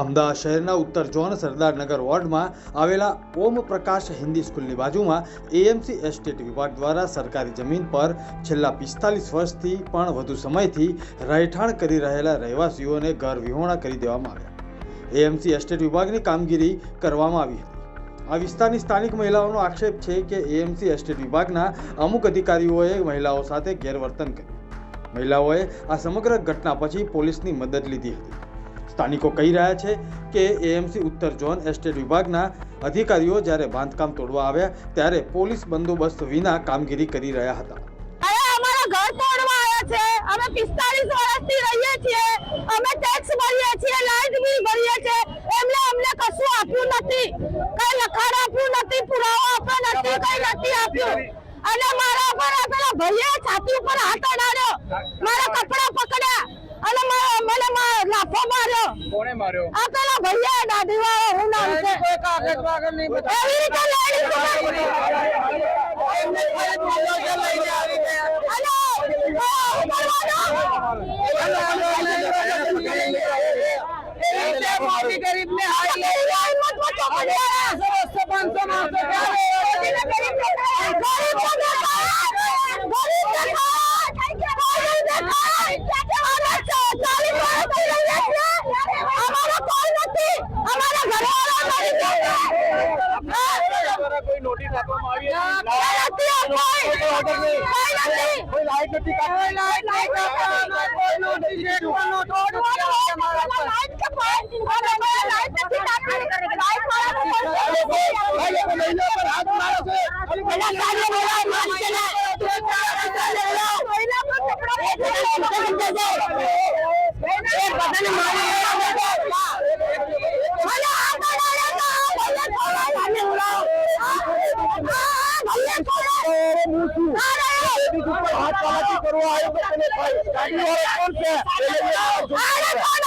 અમદાવાદ શહેરના ઉત્તર ઝોન સરદારનગર વોર્ડમાં આવેલા ઓમ પ્રકાશ હિન્દી સ્કૂલની બાજુમાં એએમસી એસ્ટેટ વિભાગ દ્વારા સરકારી જમીન પર છેલ્લા પિસ્તાલીસ વર્ષથી પણ વધુ સમયથી રહેઠાણ કરી રહેલા રહેવાસીઓને ઘર વિહોણા કરી દેવામાં આવ્યા. એએમસી એસ્ટેટ વિભાગની કામગીરી કરવામાં આવી હતી. આ વિસ્તારની સ્થાનિક મહિલાઓનો આક્ષેપ છે કે એએમસી એસ્ટેટ વિભાગના અમુક અધિકારીઓએ મહિલાઓ સાથે ગેરવર્તન કર્યું. મહિલાઓએ આ સમગ્ર ઘટના પછી પોલીસની મદદ લીધી હતી. સ્થાનિકો કહી રહ્યા છે કે એએમસી ઉત્તર ઝોન એસ્ટેટ વિભાગના અધિકારીઓ જ્યારે બાંધકામ તોડવા આવ્યા ત્યારે પોલીસ બંદોબસ્ત વિના કામગીરી કરી રહ્યા હતા. ઘર તોડવા આવ્યા છે. અમે 45 વર્ષથી રહીએ છીએ. અમે ટેક્સ ભરીએ છીએ લાઇટ બિલ ભરીએ છીએ. એમને અમને કશું આપ્યું નથી. કઈ લખાણ આપ્યું નથી, પુરાવા આપ્યો નથી, કઈ નથી આપ્યું. અને મારા પર પેલા છાતી ઉપર હાથ અડાડ્યો. કોણે માર્યો આ પેલા ભાઈએ દાઢી વાળો હું નામ છે કોઈ કાગળ વાગળ નહીં એવી રીતે લડી એમને ખાલી બોલો લઈને આવી ગયા અને આ કરવાનો મોટી ગરીબ હારી કોઈ નોટિસ આપવામાં આવી કોઈ લાઈટ નથી અરે